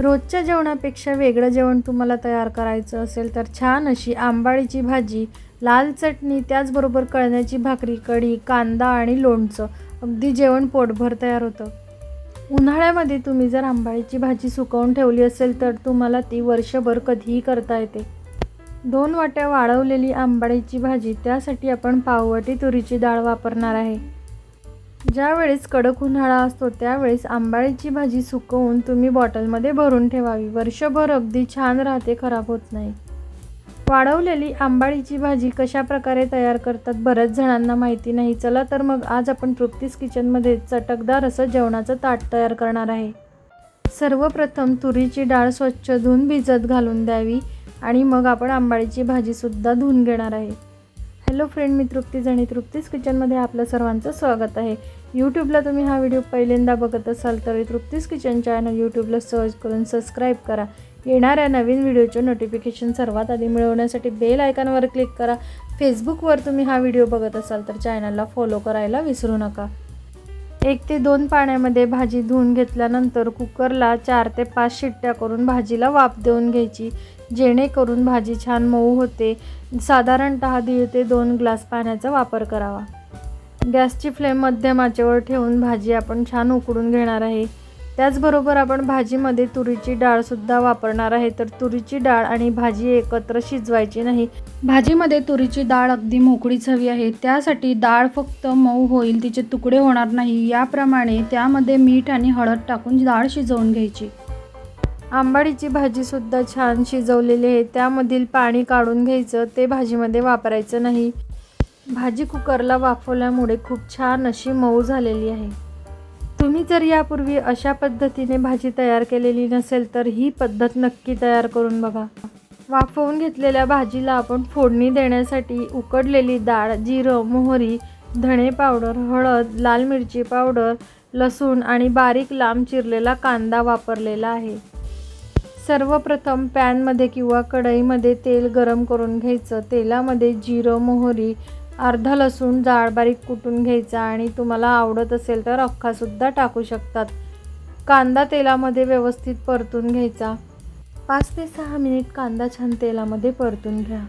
रोजच्या जेवणापेक्षा वेगळं जेवण तुम्हाला तयार करायचं असेल तर छान अशी आंबाळीची भाजी लाल चटणी त्याचबरोबर कळण्याची भाकरी कढी कांदा आणि लोणचं. अगदी जेवण पोटभर तयार होतं. उन्हाळ्यामध्ये तुम्ही जर आंबाळीची भाजी सुकवून ठेवली असेल तर तुम्हाला ती वर्षभर कधीही करता येते. दोन वाट्या वाळवलेली आंबाडीची भाजी त्यासाठी आपण पाववाटी तुरीची डाळ वापरणार आहे. ज्यावेळेस कडक उन्हाळा असतो त्यावेळेस आंबाळीची भाजी सुकवून तुम्ही बॉटलमध्ये भरून ठेवावी. वर्षभर अगदी छान राहते खराब होत नाही. वाढवलेली आंबाळीची भाजी कशा प्रकारे तयार करतात बऱ्याच जणांना माहिती नाही. चला तर मग आज आपण तृप्तीस किचनमध्ये चटकदार असं जेवणाचं ताट तयार करणार आहे. सर्वप्रथम तुरीची डाळ स्वच्छ धुवून भिजत घालून द्यावी आणि मग आपण आंबाळीची भाजीसुद्धा धुवून घेणार आहे. हॅलो फ्रेंड मी तृप्तीज आणि तृप्तीज किचनमध्ये आपलं सर्वांचं स्वागत आहे. यूट्यूबला तुम्ही हा व्हिडिओ पहिल्यांदा बघत असाल तर तृप्तीज किचन चॅनल यूट्यूबला सर्च करून सबस्क्राईब करा. येणाऱ्या नवीन व्हिडिओचे नोटिफिकेशन सर्वात आधी मिळवण्यासाठी बेल आयकॉनवर क्लिक करा. फेसबुकवर तुम्ही हा व्हिडिओ बघत असाल तर चॅनलला फॉलो करायला विसरू नका. एक ते दोन पाण्यामध्ये भाजी धुवून घेतल्यानंतर कुकरला चार ते पाच शिट्ट्या करून भाजीला वाफ देऊन घ्यायची. जेणेकरून भाजी छान मऊ होते. साधारणतः दीड ते दोन ग्लास पाण्याचा वापर करावा. गॅसची फ्लेम मध्यम आचेवर ठेवून भाजी आपण छान उकडून घेणार आहे. त्याचबरोबर आपण भाजीमध्ये तुरीची डाळसुद्धा वापरणार आहे. तर तुरीची डाळ आणि भाजी एकत्र शिजवायची नाही. भाजीमध्ये तुरीची डाळ अगदी मोकळीच हवी आहे. त्यासाठी डाळ फक्त मऊ होईल तिचे तुकडे होणार नाही. याप्रमाणे त्यामध्ये मीठ आणि हळद टाकून डाळ शिजवून घ्यायची. आंबाडीची भाजीसुद्धा छान शिजवलेली आहे. त्यामधील पाणी काढून घ्यायचं ते भाजीमध्ये वापरायचं नाही. भाजी कुकरला वाफवल्यामुळे खूप छान अशी मऊ झालेली आहे. तुम्ही जर यापूर्वी अशा पद्धतीने भाजी तयार केलेली नसेल तर ही पद्धत नक्की तयार करून बघा. वाफवून घेतलेल्या भाजीला आपण फोडणी देण्यासाठी उकडलेली डाळ जिरं मोहरी धणे पावडर हळद लाल मिरची पावडर लसूण आणि बारीक लांब चिरलेला कांदा वापरलेला आहे. सर्वप्रथम पॅनमध्ये किंवा कढईमध्ये तेल गरम करून घ्यायचं. तेलामध्ये जिरं मोहरी अर्धा लसूण जाड बारीक कुटून घ्यायचा आणि तुम्हाला आवडत असेल तर अख्खासुद्धा टाकू शकतात. कांदा तेलामध्ये व्यवस्थित परतून घ्यायचा. पाच ते सहा मिनिट कांदा छान तेलामध्ये परतून घ्या.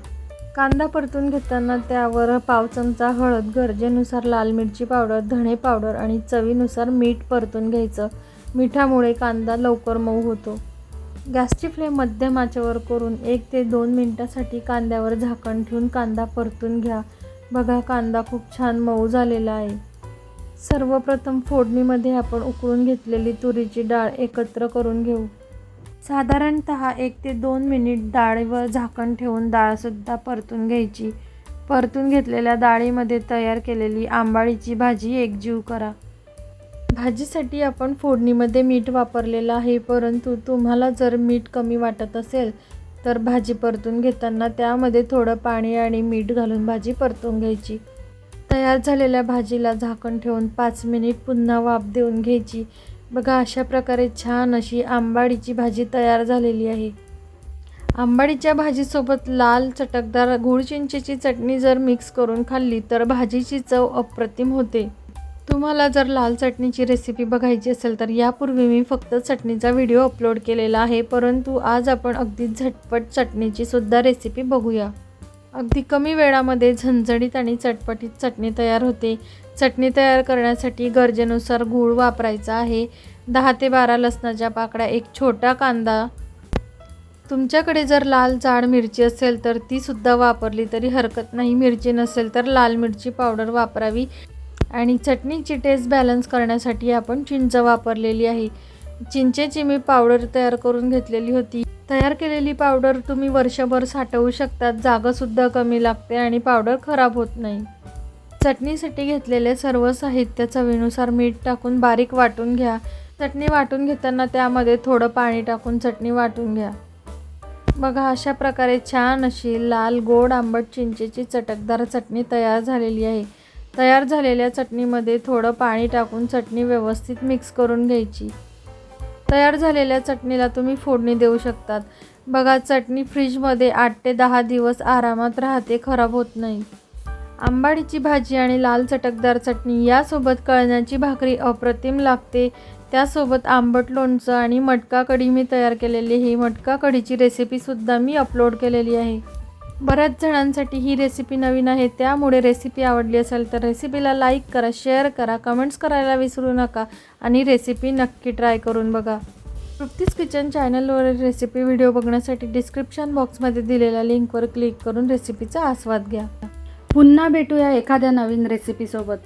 कांदा परतून घेताना त्यावर पाव चमचा हळद गरजेनुसार लाल मिरची पावडर धणे पावडर आणि चवीनुसार मीठ परतून घ्यायचं. मिठामुळे कांदा लवकर मऊ होतो. गॅसची फ्लेम मध्यम आचेवर करून एक ते दोन मिनटासाठी कांद्यावर झाकण ठेवून कांदा परतून घ्या. बघा कांदा खूप छान मऊ झालेला आहे. सर्वप्रथम फोडणीमध्ये आपण उकळून घेतलेली तुरीची डाळ एकत्र करून घेऊ. साधारणत एक ते दोन मिनिट डाळीवर झाकण ठेवून डाळसुद्धा परतून घ्यायची. परतून घेतलेल्या डाळीमध्ये तयार केलेली आंबाळीची भाजी एकजीव करा. भाजीसाठी आपण फोडणीमध्ये मीठ वापरलेलं आहे परंतु तुम्हाला जर मीठ कमी वाटत असेल तर भाजी परतून घेताना त्यामध्ये थोडं पाणी आणि मीठ घालून भाजी परतून घ्यायची. तयार झालेल्या भाजीला झाकण ठेवून पाच मिनिट पुन्हा वाफ देऊन घ्यायची. बघा अशा प्रकारे छान अशी आंबाडीची भाजी तयार झालेली आहे. आंबाडीच्या भाजीसोबत लाल चटकदार गुळचिंचेची चटणी जर मिक्स करून खाल्ली तर भाजीची चव अप्रतिम होते. तुम्हाला जर लाल चटणीची रेसिपी बघायची असेल तर यापूर्वी मी फक्त चटणीचा व्हिडिओ अपलोड केलेला आहे. परंतु आज आपण अगदी झटपट चटणीची सुद्धा रेसिपी बघूया. अगदी कमी वेळामध्ये झणझणीत आणि चटपटीत चटणी तयार होते. चटणी तयार करण्यासाठी गरजेनुसार गूळ वापरायचा आहे. दहा ते बारा लसणाच्या पाकळ्या एक छोटा कांदा. तुमच्याकडे जर लाल जाड मिरची असेल तर तीसुद्धा वापरली तरी हरकत नाही. मिरची नसेल तर लाल मिरची पावडर वापरावी. आणि चटणीची टेस्ट बॅलन्स करण्यासाठी आपण चिंच वापरलेली आहे. चिंचेची मी पावडर तयार करून घेतलेली होती. तयार केलेली पावडर तुम्ही वर्षभर साठवू शकतात. जागासुद्धा कमी लागते आणि पावडर खराब होत नाही. चटणीसाठी घेतलेले सर्व साहित्य चवीनुसार मीठ टाकून बारीक वाटून घ्या. चटणी वाटून घेताना त्यामध्ये थोडं पाणी टाकून चटणी वाटून घ्या. बघा अशा प्रकारे छान अशी लाल गोड आंबट चिंचेची चटकदार चटणी तयार झालेली आहे. तयार झालेल्या चटणीमध्ये थोडं पाणी टाकून चटणी व्यवस्थित मिक्स करून घ्यायची. तयार झालेल्या चटणीला तुम्ही फोडणी देऊ शकतात. बघा चटणी फ्रीजमध्ये आठ ते दहा दिवस आरामात राहते खराब होत नाही. आंबाडीची भाजी आणि लाल चटकदार चटणी यासोबत कळण्याची भाकरी अप्रतिम लागते. त्यासोबत आंबट लोणचं आणि मटका कढी मी तयार केलेली ही मटका कढीची रेसिपीसुद्धा मी अपलोड केलेली आहे. बऱ्याच जणांसाठी ही रेसिपी नवीन आहे. त्यामुळे रेसिपी आवडली असेल तर रेसिपीला लाईक करा शेअर करा कमेंट्स करायला विसरू नका आणि रेसिपी नक्की ट्राय करून बघा. तृप्तीस किचन चॅनलवरील रेसिपी व्हिडिओ बघण्यासाठी डिस्क्रिप्शन बॉक्समध्ये दिलेल्या लिंकवर क्लिक करून रेसिपीचा आस्वाद घ्या. पुन्हा भेटूया एखाद्या नवीन रेसिपीसोबत